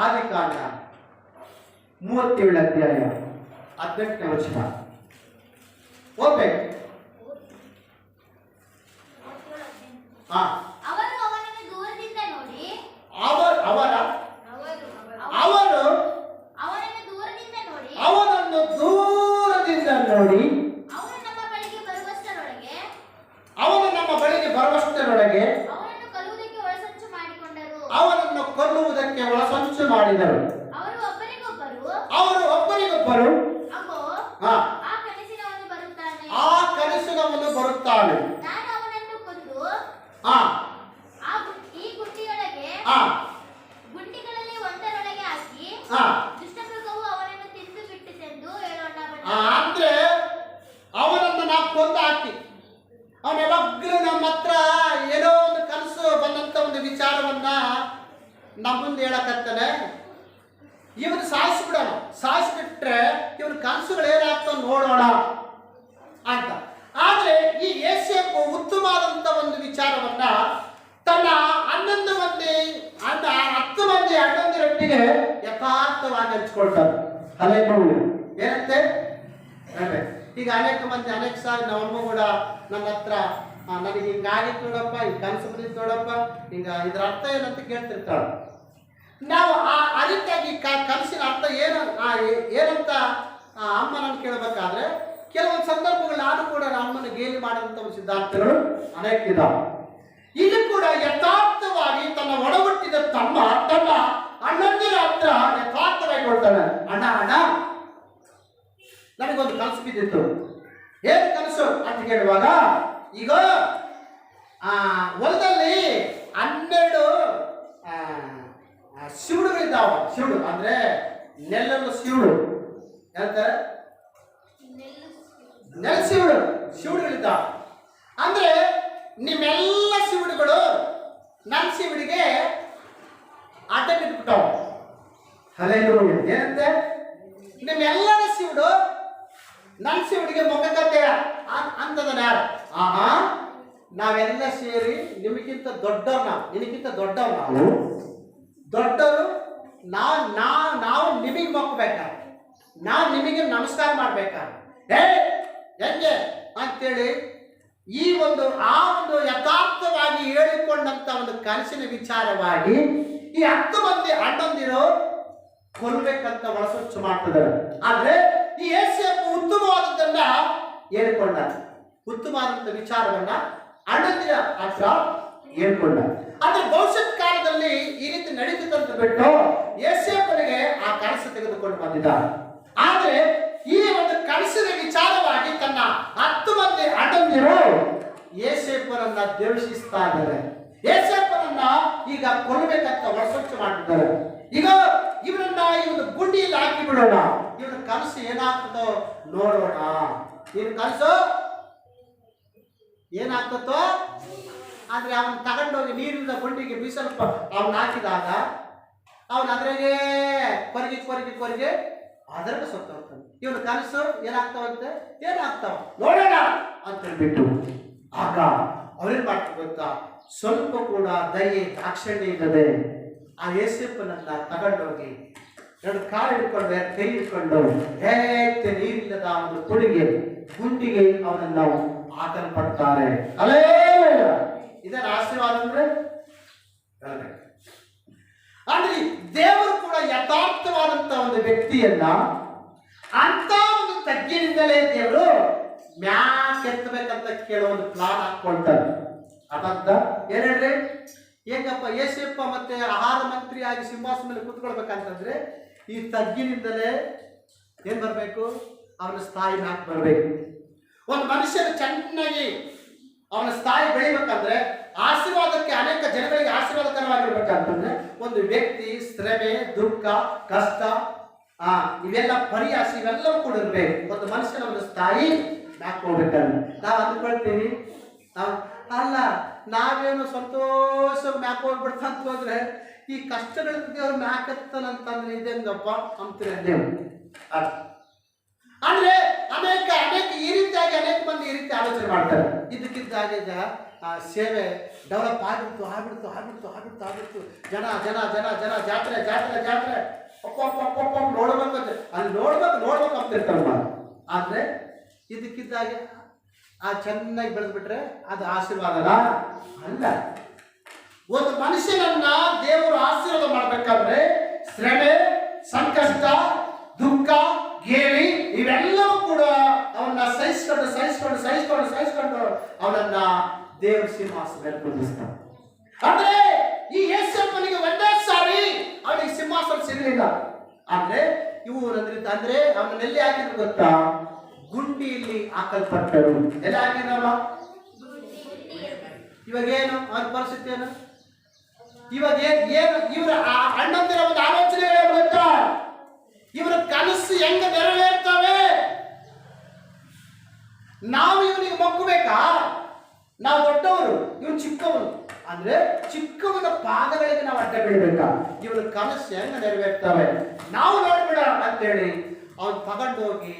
ಆದಿಕಾಂಡ ಮೂವತ್ತೇಳು ಅಧ್ಯಾಯ ಹದಿನೆಂಟನೇ ವಚನ. ಓದ್ಬೇಕು? ಹಾ. ಅವರು ಅವನನ್ನು ದೂರದಿಂದ ನೋಡಿ ಅವರ ಅವರ ಅವರು ಅವನನ್ನು ದೂರದಿಂದ ನೋಡಿ ಅವನನ್ನು ದೂರದಿಂದ ನೋಡಿ ಅವನು ನಮ್ಮ ಬಳಿಗೆ ಬರುವಷ್ಟರೊಳಗೆ ಅವನು ನಮ್ಮ ಬಳಿಗೆ ಬರುವಷ್ಟರೊಳಗೆ ಅವನನ್ನು ಕೊಲ್ಲುವುದಕ್ಕೆ ಒಳಸಂಚು ಮಾಡಿಕೊಂಡರು ಅವನನ್ನು ಕೊಲ್ಲುವುದಕ್ಕೆ ಒಳಸಂಚು ಮಾಡಿದರು ಅವರು ಒಬ್ಬರಿಗೊಬ್ಬರು ಅವರು ಒಬ್ಬರಿಗೊಬ್ಬರು ಅಗೋ ಹಾ ಆ ಕನಸಿನವನು ಬರುತ್ತಾನೆ ಆ ಕನಸಿನವನು ಬರುತ್ತಾನೆ ನಾನು ಅವನನ್ನು ಕೊಂದು ಹಾ ಆ ಗು- ಈ ಗುಂಡಿಯೊಳಗೆ ಹಾ ಗುಂಡಿಗಳಲ್ಲಿ ಒಂದರೊಳಗೆ ಹಾಕಿ ಹಾ ದುಷ್ಟಮೃಗವು ಅವನನ್ನು ತಿಂದು ಬಿಟ್ಟಿತೆಂದು ಹೇಳೋಣ ಆ, ಅಂದ್ರೆ ಅವನನ್ನು ನಾವು ಕೊಂದು ಹಾಕಿ ಅವನ ಯಾವಾಗಲೂ ನಮ್ಮ ಹತ್ರ ಏನೋ ಒಂದು ಕನಸು ಬಂದಂತ ಒಂದು ವಿಚಾರವನ್ನ ನಮ್ಮ ಮುಂದೆ ಹೇಳಕತ್ತಾನೆ ಇವನು ಸಾಯಿಸ್ಬಿಡೋಣ ಸಾಯಿಸ್ಬಿಟ್ರೆ ಇವನ ಕನಸುಗಳು ಏನಾಗ್ತಾವ ನೋಡೋಣ ಅಂತ. ಆದರೆ ಈ ಏಸಿಯಪ್ಪ ಉತ್ತಮವಾದಂಥ ಒಂದು ವಿಚಾರವನ್ನ ತನ್ನ ಹನ್ನೊಂದು ಮಂದಿ ಅಂತ ಹತ್ತು ಮಂದಿ ಅಣ್ಣಂದಿರೊಟ್ಟಿಗೆ ಯಥಾರ್ಥವಾಗಿ ಹಂಚ್ಕೊಳ್ತಾರೆ. ಅಲ್ಲೇ ಏನಂತೆ. ಈಗ ಅನೇಕ ಮಂದಿ, ಅನೇಕ ಸಾರಿ ನಮ್ಮ ಕೂಡ ನನ್ನ ಹತ್ರ ನನಗೆ ಹಿಂಗಾಗಿತ್ತು ನೋಡಪ್ಪ ಈ ಕನಸು ಬಂದಿತ್ತು ನೋಡಪ್ಪ, ಈಗ ಇದ್ರ ಅರ್ಥ ಏನಂತ ಕೇಳ್ತಿರ್ತಾಳೆ. ನಾವು ಆ ಅದಕ್ಕಾಗಿ ಕನಸಿನ ಅರ್ಥ ಏನು ಏನಂತ ಆ ಅಮ್ಮನನ್ನು ಕೇಳಬೇಕಾದ್ರೆ ಕೆಲವೊಂದು ಸಂದರ್ಭಗಳು ನಾನು ಕೂಡ ರಾಮನ ಗೇಲಿ ಮಾಡಿದಂತ ಸಿದ್ಧಾಂತಗಳು ಅನೇಕ ಇದಾವೆ. ಇದು ಕೂಡ ಯಥಾರ್ಥವಾಗಿ ತನ್ನ ಒಡಗಟ್ಟಿದ ತಮ್ಮ ತಮ್ಮ ಅಣ್ಣಂದಿರ ಹತ್ರ ಯಥಾರ್ಥವಾಗಿ ಕೊಡ್ತಾನೆ ಅಣ್ಣ ಅಣ್ಣ, ನನಗೊಂದು ಕನಸು ಬಿದ್ದಿತ್ತು. ಏನು ಕನಸು ಅಂತ ಕೇಳುವಾಗ, ಈಗ, ಆ, ಹೊಲದಲ್ಲಿ ಹನ್ನೆರಡು ಶಿವುಡುಗಳಿದ್ದಾವ. ಶಿವುಡು ಅಂದ್ರೆ ನೆಲ್ಲನ್ನು ಶಿವುಡು. ಹೇಳ್ತಾರೆ ನೆಲ ಶಿವುಡು ಶಿವುಡುಗಳಿದ್ದಾವ ಅಂದ್ರೆ ನಿಮ್ಮೆಲ್ಲ ಶಿವುಡುಗಳು ನನ್ನ ಶಿವಡಿಗೆ ಅಡ್ಡ ಬಿಟ್ಬಿಟ್ಟವು ಹಲೇಲು ಏನಂತೆ? ನಿಮ್ಮೆಲ್ಲರ ಶಿವಡು ನನ್ನ ಶಿವಡಿಗೆ ಮೊಗ್ಗಕತ್ತೆ ಅಂತದನ ಯಾರು? ಆಹಾ ನಾವೆಲ್ಲ ಸೇರಿ ನಿಮಗಿಂತ ದೊಡ್ಡವ್ರು ನಾವು ನಿನಗಿಂತ ದೊಡ್ಡವ್ರು ನಾವು ದೊಡ್ಡವರು ನಾ ನಾ ನಾವು ನಿಮಗೆ ನಮಸ್ಕಾರ ಮಾಡ್ಬೇಕಾದ್ರೆ. ಹೇ ಹೆಂಗೆ? ಅಂತೇಳಿ ಈ ಒಂದು, ಆ ಒಂದು ಯಥಾರ್ಥವಾಗಿ ಹೇಳಿಕೊಂಡಂತ ಒಂದು ಕನಸಿನ ವಿಚಾರವಾಗಿ ಈ ಹತ್ತು ಮಂದಿ ಅಣ್ಣಂದಿರು ಕೊಲ್ಬೇಕಂತ ಒಳಸೊಚ್ಚು ಮಾಡ್ತಿದ್ದಾರೆ. ಆದ್ರೆ ಈ ಏಸಿಯಪ್ಪು ಉತ್ತಮವಾದದ್ದನ್ನ ಹೇಳ್ಕೊಂಡ. ಉತ್ತಮವಾದಂತ ವಿಚಾರವನ್ನ ಅಣ್ಣಂದಿರ ಹತ್ರ ಹೇಳ್ಕೊಂಡ. ಆದ್ರೆ ಭವಿಷ್ಯತ್ ಕಾಲದಲ್ಲಿ ಈ ರೀತಿ ನಡೀತದಂತ ಬಿಟ್ಟು ಏಸಿಯಪ್ಪನಿಗೆ ಆ ಕನಸು ತೆಗೆದುಕೊಂಡು ಬಂದಿದ್ದಾರೆ. ಆದ್ರೆ ಈ ಒಂದು ಕನಸಿನ ವಿಚಾರವಾಗಿ ತನ್ನ ಹತ್ತು ಮಂದಿ ಅಣ್ಣಂದಿರು ಏಸೇಪರನ್ನ ದ್ವೇಷಿಸ್ತಾ ಇದ್ದಾರೆ ಏಸೇಪರನ್ನ ಈಗ ಕೊಲ್ಲಬೇಕಂತ ಒಳಸೊಚ್ಚು ಮಾಡಿದ್ದಾರೆ. ಈಗ ಇವರನ್ನ ಒಂದು ಗುಂಡಿಯಲ್ಲಿ ಹಾಕಿ ಬಿಡೋಣ. ಇವನ ಕನಸು ಏನಾಗ್ತದೋ ನೋಡೋಣ. ಇವನ್ ಕನಸು? ಏನಾಗ್ತದೋ? ಆದ್ರೆ ಅವನ್ ತಗೊಂಡೋಗಿ ನೀರಿನ ಗುಂಡಿಗೆ ಬೀಸಲ್ಪ ಅವನ್ ಹಾಕಿದಾಗ, ಅವನ ಅದ್ರಾಗೆ ಕೊರಗಿ ಕೊರಗಿ ಕೊರಗಿ ಅದರ ಸತ್ತೋಗ್ತಾನೆ ಇವನ ಕನಸು ಏನಾಗ್ತಾವಂತೆ? ಏನಾಗ್ತಾವ? ನೋಡೋಣ! ಅಂತ ಹೇಳ್ಬಿಟ್ಟು ಆಗ ಅವ್ರೇನ್ ಮಾಡ್ತಾರೆ ಗೊತ್ತಾ? ಸ್ವಲ್ಪ ಕೂಡ ದಯೆ ದಾಕ್ಷಣ್ಯ ಇಲ್ಲದೆ ಆ ಏಸಪ್ಪನನ್ನ ತಗೊಂಡೋಗಿ ಎರಡು ಕಾಲು ಹಿಡ್ಕೊಂಡು ಕೈ ಹಿಡ್ಕೊಂಡು ಹೇಗೆ ನೀರಿಲ್ಲದ ಒಂದು ಕೊಡುಗೆ ಗುಂಡಿಗೆ ಅವನನ್ನ ಆತನ ಪಡ್ತಾರೆ. ಅಲೇ ಇದರ ಆಶೀರ್ವಾದ ಅಂದ್ರೆ. ಅಂದ್ರೆ ಒಂದು ವ್ಯಕ್ತಿಯನ್ನ ಅಂತ ಒಂದು ತಗ್ಗಿನಿಂದಲೇ ದೇವರು ಮ್ಯಾಕ್ ಎತ್ತಬೇಕಂತ ಕೇಳೋ ಒಂದು ಪ್ಲಾನ್ ಹಾಕೊಳ್ತಾರೆ ಅದಂತ ಏನ್ ಏಕಪ್ಪ ಯೇಸಪ್ಪ ಮತ್ತೆ ಆಹಾರ ಮಂತ್ರಿ ಆಗಿ ಸಿಂಹಾಸನ ಮೇಲೆ ಕುತ್ಕೊಳ್ಬೇಕಂತಂದ್ರೆ ಈ ತಗ್ಗಿನಿಂದಲೇ ಏನ್ ಬರ್ಬೇಕು? ಅವನ ಸ್ಥಾಯಿ ಹಾಕಿ ಬರ್ಬೇಕು. ಒಂದು ಮನುಷ್ಯನ ಚೆನ್ನಾಗಿ ಅವನ ಸ್ಥಾಯಿ ಬೆಳಿಬೇಕಂದ್ರೆ ಆಶೀರ್ವಾದಕ್ಕೆ ಅನೇಕ ಜನಗಳಿಗೆ ಆಶೀರ್ವಾದಕರವಾಗಿರ್ಬೇಕಂತಂದ್ರೆ ಒಂದು ವ್ಯಕ್ತಿ ಶ್ರಮೆ, ದುಃಖ, ಕಷ್ಟ ಆ, ಇವೆಲ್ಲ ಪರಿಹಾಸ, ಇವೆಲ್ಲವೂ ಕೂಡ ಇರಬೇಕು. ಒಂದು ಮನುಷ್ಯನ ಒಂದು ಸ್ಥಾಯಿ ಮ್ಯಾಕೋಬೇಕಲ್ಲ ನಾವು ಅಂದ್ಕೊಳ್ತೀವಿ ಅಲ್ಲ, ನಾವೇನು ಸಂತೋಷ ಮ್ಯಾಕ್ ಹೋಗ್ಬಿಡ್ತಂತ ಹೋದ್ರೆ, ಈ ಕಷ್ಟಗಳ ದೇವ್ರು ಮ್ಯಾಕ್ ಎತ್ತನಂತಂದ್ರೆ ಇದೇಂಗಪ್ಪ ಅಂತೀರ ನೀವು ಅಂದ್ರೆ ಅನೇಕ ಅನೇಕ, ಈ ರೀತಿಯಾಗಿ ಅನೇಕ ಮಂದಿ ಈ ರೀತಿ ಆಲೋಚನೆ ಮಾಡ್ತಾರೆ. ಇದಕ್ಕಿದ್ದಾಗ ಆ, ಸೇವೆ ಡೆವಲಪ್ ಆಗಿತ್ತು ಆಗ್ಬಿಡ್ತು ಆಗ್ಬಿಡ್ತು ಆಗ್ಬಿಡ್ತು ಆಗ್ಬಿಡ್ತು. ಜನ ಜನ ಜನ ಜನ, ಜಾತ್ರೆ ಜಾತ್ರೆ ಜಾತ್ರೆ. ಅಪ್ಪ ಅಪ್ಪ ಅಪ್ಪ ಅಪ್ಪ ಅಪ್ಪ ನೋಡ್ಬೇಕು ಅಂತ ಅಲ್ಲಿ ನೋಡ್ಬೇಕು ನೋಡ್ಬೇಕು ಅಂತ ಇರ್ತಾರಮ್ಮ. ಆದ್ರೆ ಇದಕ್ಕಿದ್ದಾಗೆ ಆ ಚೆನ್ನಾಗಿ ಬೆಳೆದ್ಬಿಟ್ರೆ ಅದು ಆಶೀರ್ವಾದನ ಅಲ್ಲ? ಒಂದು ಮನುಷ್ಯನನ್ನ ದೇವರು ಆಶೀರ್ವಾದ ಮಾಡ್ಬೇಕಾದ್ರೆ ಶ್ರಮೆ, ಸಂಕಷ್ಟ, ದುಃಖ ಗೇಲಿ ಇವೆಲ್ಲವೂ ಕೂಡ ಅವನ್ನ ಸಹಿಸ್ಕೊಂಡು ಸಹಿಸ್ಕೊಂಡು ಸಹಿಸ್ಕೊಂಡು ಸಹಿಸ್ಕೊಂಡು ಅವನನ್ನ ದೇವ್ರ ಸಿಂಹಾಸನ ಕುಂದಿಸ್ತಾನೆ ಅಂದ್ರೆ ಈ ಯೇಸಪ್ಪನಿಗೆ ಒಂದೇ ಸಾರಿ ಅವನಿಗೆ ಸಿಂಹಾಸನ ಸಿಗಲಿಲ್ಲ ಆದ್ರೆ ಇವು ಅಂದ್ರೆ ಅವನ ಅವನನ್ನೆಲ್ಲಿ ಹಾಕಿದ್ರು ಗೊತ್ತಾ? ಗುಂಡಿಯಲ್ಲಿ ಹಾಕಲ್ಪಟ್ಟರು. ಎಲ್ಲ ಹಾಕಿದ್ರಲ್ಲ ಇವಾಗ ಏನು? ಅವ್ರ ಪರಿಸ್ಥಿತಿ ಏನು? ಇವಾಗ ಏನ್ ಏನು? ಇವರ ಅಣ್ಣಂದಿರ ಒಂದು ಆಲೋಚನೆ ಗೊತ್ತಾ? ಇವರ ಕನಸು ಹೆಂಗ ನೆರವೇರ್ತವೆ? ನಾವು ಇವನಿಗೆ ಮಕ್ಕಬೇಕಾ? ನಾವು ದೊಡ್ಡವರು, ಇವನು ಚಿಕ್ಕವನು. ಅಂದ್ರೆ ಚಿಕ್ಕವನ ಪಾದಗಳಿಗೆ ನಾವು ಅಡ್ಡ ಬೀಳ್ಬೇಕ? ಇವನ ಕನಸು ಹೆಂಗ ನೆರವೇರ್ತವೆ? ನಾವು ನೋಡ್ಬೇಡ ಅಂತೇಳಿ ಅವನು ತಗೊಂಡೋಗಿ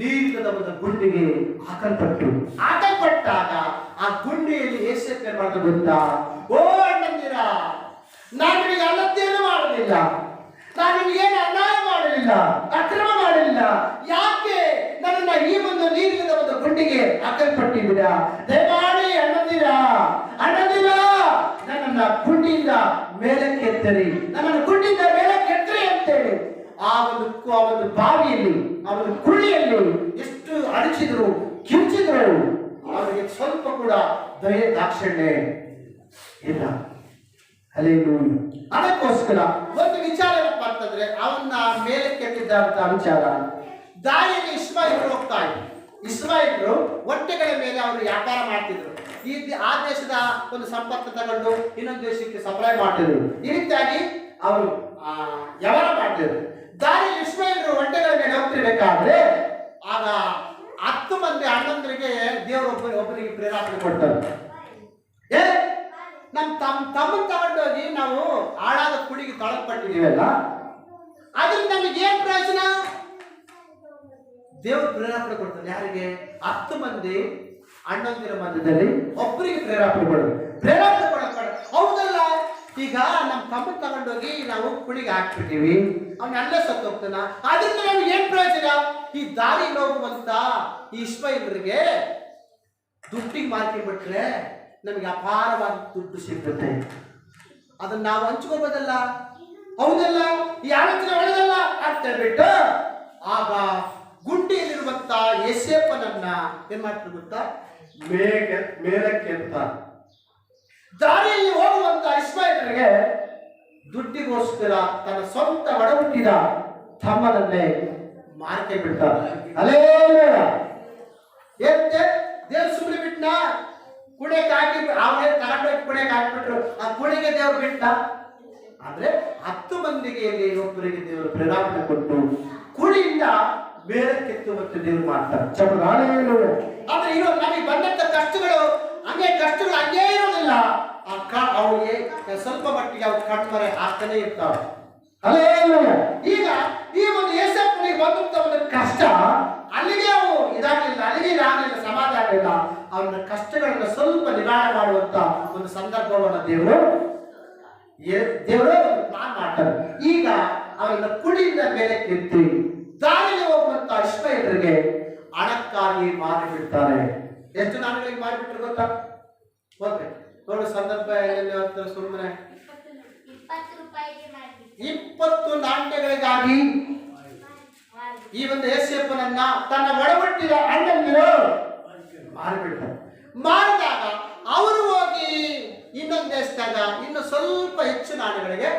ನೀರಿಲ್ಲದ ಒಂದು ಗುಂಡಿಗೆ ಹಾಕಲ್ಪಟ್ಟು. ಹಾಕಲ್ಪಟ್ಟಾಗ ಆ ಗುಂಡಿಯಲ್ಲಿ ಏಸಕ್ಕೆ ಮಾಡಿದ ಗೊತ್ತಾ? ಓ ಅಣ್ಣಂದಿರ, ನಾನು ನಿಮಗೆ ಅಲ್ಲತ್ತೇನು ಮಾಡಲಿಲ್ಲ. ನಾನು ನಿಮಗೇನು ಅನ್ಯಾಯ ಮಾಡಲಿಲ್ಲ? ಅಕ್ರಮ ಮಾಡಲಿಲ್ಲ. ಯಾಕೆ? ನನ್ನನ್ನ ಈ ಒಂದು ನೀರಿಲ್ಲದ ಒಂದು ಗುಂಡಿಗೆ ಹಾಕಲ್ಪಟ್ಟಿದ್ದೀರಾ ದಯಮಾಡಿ ಅಣ್ಣಂದಿರ ಅಣ್ಣಂದಿರ ನನ್ನನ್ನ ಗುಂಡಿಯಿಂದ ಮೇಲಕ್ಕೆತ್ತರಿ ನನ್ನನ್ನು ಗುಂಡಿಯಿಂದ ಮೇಲಕ್ಕೆತ್ತರಿ ಅಂತೇಳಿ. ಆ ಒಂದು ಆ ಒಂದು ಬಾವಿಯಲ್ಲಿ, ಆ ಒಂದು ಕುಳಿಯಲ್ಲಿ ಎಷ್ಟು ಅಡಚಿದ್ರು ಕಿಂಚಿದ್ರು ಅವರಿಗೆ ಸ್ವಲ್ಪ ಕೂಡ ದಯೆ, ದಾಕ್ಷಣ್ಯ ಇಲ್ಲ. ಅಲ್ಲೇ ಅದಕ್ಕೋಸ್ಕರ ಒಂದು ವಿಚಾರ ಏನಪ್ಪ ಅಂತಂದ್ರೆ, ಅವನ್ನ ಮೇಲೆ ಕೆತ್ತಿದ್ದಂತ ವಿಚಾರ. ದಾರಿಯಲ್ಲಿ ಇಸ್ಮಾಯಿಲ್ ಹೋಗ್ತಾ ಇದ್ರು ಇಸ್ಮಾಯಿಲ್ರು ಹೊಟ್ಟೆಗಳ ಮೇಲೆ ಅವರು ವ್ಯಾಪಾರ ಮಾಡ್ತಿದ್ರು. ಈ ಆ ದೇಶದ ಒಂದು ಸಂಪತ್ತು ತಗೊಂಡು ಇನ್ನೊಂದು ದೇಶಕ್ಕೆ ಸಪ್ಲೈ ಮಾಡ್ತಿದ್ರು. ಈ ರೀತಿಯಾಗಿ ಅವರು ವ್ಯವಹಾರ ಮಾಡ್ತಿದ್ರು. ದಾರಿ ಇಸ್ಮಾಯಿಲ್ರು ಹೊಟ್ಟೆಗಳ ಮೇಲೆ ಹೋಗ್ತಿರ್ಬೇಕಾದ್ರೆ ಆಗ ಹತ್ತು ಮಂದಿ ಅಣ್ಣಂದರಿಗೆ ದೇವರು ಒಬ್ಬ ಒಬ್ಬರಿಗೆ ಪ್ರೇರಾಪಣೆ ಕೊಡ್ತಾರೆ ಏ, ನಮ್ ತಮ್ಮ ತಮ್ಮನ್ ತಗೊಂಡೋಗಿ ನಾವು ಹಾಳಾದ ಕುಡಿಗೆ ತೊಳಪಟ್ಟಿದೀವಲ್ಲ ಅದ್ರಿಂದ ನಮಗೆ ಏನ್ ಪ್ರಯೋಜನ? ದೇವ್ರು ಪ್ರೇರೇಪಣೆ ಕೊಡ್ತಾನೆ. ಯಾರಿಗೆ? ಹತ್ತು ಮಂದಿ ಅಣ್ಣಂದಿರ ಮಧ್ಯದಲ್ಲಿ ಒಬ್ಬರಿಗೆ ಪ್ರೇರೇಪಣೆ ಕೊಡೋದು. ಪ್ರೇರೇಪಣೆ ಕೊಡಕ್ಕೆ ಹೌದಲ್ಲ? ಈಗ ನಮ್ಮ ತಮ್ಮನ್ ತಗೊಂಡೋಗಿ ನಾವು ಕುಳಿಗೆ ಹಾಕ್ಬಿಟ್ಟಿವಿ. ಅವ್ನ ಅಲ್ಲೇ ಸತ್ತು ಹೋಗ್ತಾನ. ಅದರಿಂದ ನಮ್ಗೆ ಏನ್ ಪ್ರಯೋಜನ? ಈ ದಾರಿ ಹೋಗುವಂತ ಈ ಇಸ್ಮಾಯಿಲ್ರಿಗೆ ದುಡ್ಡಿಗೆ ಮಾರ್ಕೊಂಡ್ಬಿಟ್ರೆ ನಮಗೆ ಅಪಾರವಾದ ದುಡ್ಡು ಸಿಗುತ್ತೆ. ಅದನ್ನ ನಾವು ಹಂಚ್ಕೋಬೋದಲ್ಲ ಹೌದಲ್ಲ? ಈ ಆಲೋಚನೆ ಒಳ್ಳೆದಲ್ಲ ಅಂತ ಹೇಳ್ಬಿಟ್ಟು ಆಗ ಗುಂಡಿಯಲ್ಲಿರುವಂತ ಯೇಸಪ್ಪನನ್ನ ಏನ್ ಮಾಡ್ತಾರೆ ಗೊತ್ತಾ? ಮೇಲಕ್ಕೆ ಅಂತ. ದಾರಿಯಲ್ಲಿ ಹೋಗುವಂತ ಇಸ್ಮಾಯಿಲರಿಗೆ ದುಡ್ಡಿಗೋಸ್ಕರ ತನ್ನ ಸ್ವಂತ ಒಡಹುಟ್ಟಿದ ತಮ್ಮನನ್ನೇ ಮಾರ್ಕೆ ಬಿಡ್ತಾರೆ. ಅಲೇ ಏನ್ತೆ ದೇವ್ರು ಸುಮ್ಮನೆ ಬಿಟ್ನ? ಕುಣಿಯಕ್ಕೆ ಹಾಕಿ ಅವನೇ ತಗೊಂಡೋಗಿ ಕುಣಿಯಕ್ಕೆ ಹಾಕ್ಬಿಟ್ರು? ಆ ಕುಣಿಗೆ ದೇವ್ರು ಬಿಟ್ಟ ಆದ್ರೆ ಹತ್ತು ಮಂದಿಗೆ ಇಲ್ಲಿ ಒಬ್ಬರಿಗೆ ದೇವರು ಪ್ರೇರಣೆ ಕೊಟ್ಟು ಕುಳಿಯಿಂದ ಹೊತ್ತು ದೇವ್ರು ಮಾಡ್ತಾರೆ. ಆದ್ರೆ ಇರೋ ನಮಗೆ ಬಂದಂತ ಕಷ್ಟಗಳು ಹಂಗೆ ಕಷ್ಟಗಳು ಹಂಗೇ ಇರೋದಿಲ್ಲ. ಆ ಕ ಅವ್ರಿಗೆ ಸ್ವಲ್ಪ ಮಟ್ಟಿಗೆ ಅವ್ರು ಕಣ್ಮರೆ ಆಗ್ತಾನೆ ಇರ್ತಾವೆ ಅಲ್ಲೇ ಈಗ ಈ ಒಂದು ಏಸಪ್ಪನಿಗೆ ಬಂದಂತ ಒಂದು ಕಷ್ಟ ಅಲ್ಲಿಗೆ ಅವು ಇದಾಗಲಿಲ್ಲ ಅಲ್ಲಿಗೆ ಇದಾಗಲಿಲ್ಲ ಸಮಾಧಾನ ಆಗಲಿಲ್ಲ ಅವನ ಕಷ್ಟಗಳನ್ನ ಸ್ವಲ್ಪ ನಿವಾರಣೆ ಮಾಡುವಂತ ಒಂದು ಸಂದರ್ಭವನ್ನು ದೇವರು ದೇವರು ದೇವರೇ ಒಂದು ಪ್ಲಾನ್ ಮಾಡ್ತಾರೆ. ಈಗ ಅವನ ಕುಡಿಯಿಂದ ಮೇಲೆ ಕೆತ್ತಿ. ದಾರಿಯಲ್ಲಿ ಹೋಗುವಂತ ಇಸ್ಮಾಯಿಲರಿಗೆ ಹಣಕ್ಕಾಗಿ ಮಾರಿಬಿಡ್ತಾರೆ ಎಷ್ಟು ನಾಣ್ಯಗಳಿಗೆ ಮಾರಿಬಿಟ್ರು ಗೊತ್ತಾ? ಓಕೆ ನೋಡು ಸಂದರ್ಭ ಅಂತ ಸುಮ್ಮನೆ. ಇಪ್ಪತ್ತು ನಾಣ್ಯಗಳಿಗಾಗಿ ಈ ಒಂದು ಏಸಿಯಪ್ಪನನ್ನ ತನ್ನ ಒಡಬಟ್ಟಿದ ಅಣ್ಣಂದಿರು ಮಾರಿಬಿಡ್ತಾರೆ ಮಾರಿದಾಗ ಅವರು ಹೋಗಿ ಇನ್ನೊಂದು ದೇಶದಾಗ ಇನ್ನು ಸ್ವಲ್ಪ ಹೆಚ್ಚು ನಾಣ್ಯಗಳಿಗೆ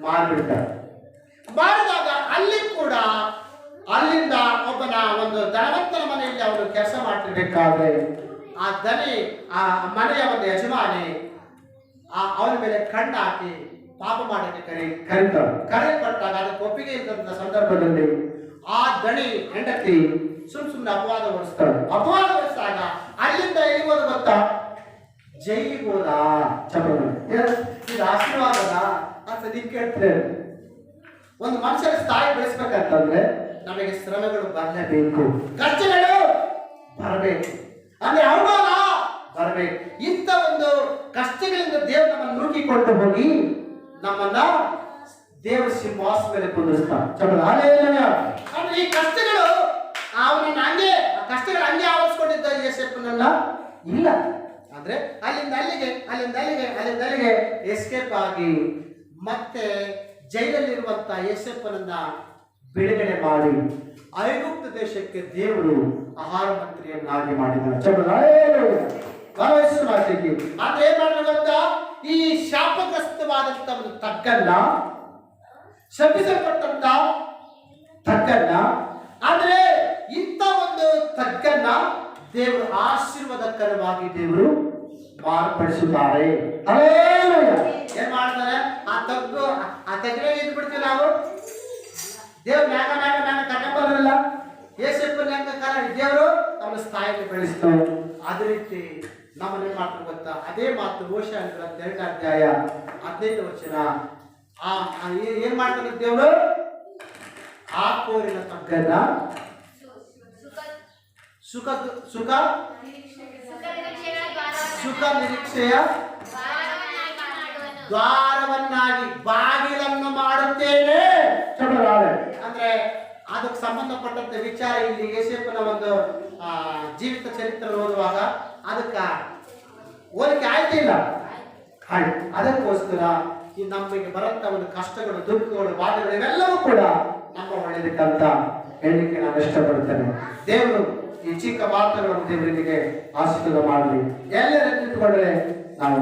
ಮಾರಿಬಿಡ್ತಾರೆ ಮಾರಿದಾಗ ಅಲ್ಲಿ ಕೂಡ ಅಲ್ಲಿಂದ ಒಬ್ಬನ ಒಂದು ಧನವಂತನ ಮನೆಯಲ್ಲಿ ಅವನು ಕೆಲಸ ಮಾಡ್ತಿರ್ಬೇಕಾದ್ರೆ ಆ ದನಿ, ಆ ಮನೆಯ ಒಂದು ಯಜಮಾನಿ, ಆ ಅವನ ಮೇಲೆ ಕಣ್ಣು ಹಾಕಿ ಪಾಪ ಮಾಡಕ್ಕೆ ಕರೆ ಕರೆತ ಕರೆಯಲ್ಪಟ್ಟಾಗ ಅದಕ್ಕೆ ಒಪ್ಪಿಗೆ ಇದ್ದಂತ ಸಂದರ್ಭದಲ್ಲಿ ಆ ದಣಿ ಹೆಂಡತಿ ಸುಮ್ ಸುಮ್ಮನೆ ಅಪವಾದ ಹೊಡಿಸ್ತಾಳೆ ಅಪವಾದ ಹೊಡಿಸಿದಾಗ ಅಲ್ಲಿಂದ ಎಲ್ಲಿ ಹೋದ ಗೊತ್ತಾ? ಹೋದ. ಚಪ್ರ ಇದು ಆಶೀರ್ವಾದ ಅಂತ ನೀವು ಕೇಳ್ತೇವೆ ಒಂದು ಮನುಷ್ಯ ಸ್ಥಾಯಿ ಬೆಳೆಸ್ಬೇಕಂತಂದ್ರೆ ನಮಗೆ ಶ್ರಮಗಳು ಬರಲೇಬೇಕು. ಕಷ್ಟಗಳು ಬರಬೇಕು. ಅಂದ್ರೆ ಅವಮಾನ ಬರಬೇಕು. ಇಂಥ ಒಂದು ಕಷ್ಟಗಳಿಂದ ದೇವರು ನಮ್ಮನ್ನು ನುಗ್ಗಿಕೊಂಡು ಹೋಗಿ ನಮ್ಮನ್ನ ದೇವರ ಸಿಂಹಾಸ ಮೇಲೆ ಹಾಲೆಲೂಯ. ಅಂದ್ರೆ ಈ ಕಷ್ಟಗಳು ಅವನನ್ನ ಹಂಗೆ ಕಷ್ಟಗಳು ಹಂಗೆ ಆವರಿಸ್ಕೊಂಡಿದ್ದ ಯಶಪ್ಪನನ್ನ ಇಲ್ಲ. ಅಂದ್ರೆ ಅಲ್ಲಿಂದ ಅಲ್ಲಿಗೆ ಅಲ್ಲಿಂದ ಅಲ್ಲಿಗೆ ಅಲ್ಲಿಂದ ಅಲ್ಲಿಗೆ ಎಸ್ಕೇಪ್ ಆಗಿ ಮತ್ತೆ ಜೈಲಲ್ಲಿರುವಂತ ಯೇಸಪ್ಪನನ್ನ ಬಿಡುಗಡೆ ಮಾಡಿ ಐಗುಪ್ತ ದೇಶಕ್ಕೆ ದೇವರು ಆಹಾರ ಮಂತ್ರಿಯನ್ನಾಗಿ ಮಾತಿಗೆ, ಆದ್ರೆ ಏನ್ ಮಾಡಿದ್ರು ಗೊತ್ತಾ? ಈ ಶಾಪಗ್ರಸ್ತವಾದಂತ ಒಂದು ತಕ್ಕನ್ನ ಶಪಿಸಲ್ಪಟ್ಟಂತ ತಕ್ಕನ್ನ ಆದ್ರೆ ಇಂಥ ಒಂದು ತಕ್ಕನ್ನ ದೇವರು ಆಶೀರ್ವಾದಕರವಾಗಿ ದೇವರು ಮಾರ್ಪಡಿಸುತ್ತಾರೆ ಹಲ್ಲೆಲೂಯ. ಏನ್ ಮಾಡ್ತಾರೆ? ಆ ತಗ್ಗು ಆ ತಗ್ಗಿನ ಇದ್ ಬಿಡ್ತೀವಿ ನಾವು. ದೇವ್ರ ಮ್ಯಾಗ ಮ್ಯಾಗ ಮ್ಯಾಗ ಕರ್ಕೊಂಬರಲ್ಲ ಯೇಸಪ್ಪನ ಹೆಂಗ ಕರ ದೇವರು ಅವನ ಸ್ಥಾಯಿಗೆ ಬೆಳೆಸ್ತಾರೆ. ಅದೇ ರೀತಿ ನಮ್ಮನ್ನ ಏನ್ ಮಾಡ್ತಾರೆ ಗೊತ್ತಾ? ಅದೇ ಮಾತು ಘೋಷ ಅಂತ ಎರಡು ಅಧ್ಯಾಯ ಹದಿನೈದು ವಚನ. ಆ ಆ ಏನ್ ಮಾಡ್ತಾನೆ ದೇವರು? ಆ ಕೋರಿನ ತಗ್ಗನ್ನ ಸುಖ ಸುಖ ಸುಖ ನಿರೀಕ್ಷೆಯ ದ್ವಾರವನ್ನಾಗಿ ಬಾಗಿಲನ್ನು ಮಾಡುತ್ತೇನೆ. ಅಂದ್ರೆ ಅದಕ್ಕೆ ಸಂಬಂಧಪಟ್ಟಂತೆ ವಿಚಾರ ಇಲ್ಲಿ ಯಶೇಪನ ಒಂದು ಆ, ಜೀವಿತ ಚರಿತ್ರೆ ಓದುವಾಗ ಅದಕ್ಕ ಹೋಲಿಕೆ ಆಯ್ತಿಲ್ಲ ಅದಕ್ಕೋಸ್ಕರ ಈ ನಮಗೆ ಬರಂತ ಒಂದು ಕಷ್ಟಗಳು ದುಃಖಗಳು ಬಾಧೆಗಳು ಇವೆಲ್ಲವೂ ಕೂಡ ನಮ್ಮ ಒಳ್ಳೆಯದಕ್ಕಂತ ಹೇಳಲಿಕ್ಕೆ ನಾನು ಇಷ್ಟಪಡ್ತೇನೆ. ದೇವರು ಈ ಚಿಕ್ಕ ಮಾತುಗಳನ್ನು ಆಶೀರ್ವಾದ ಮಾಡಲಿ. ಎಲ್ಲರೂ ನಿಂತುಕೊಂಡ್ರೆ ನಾವು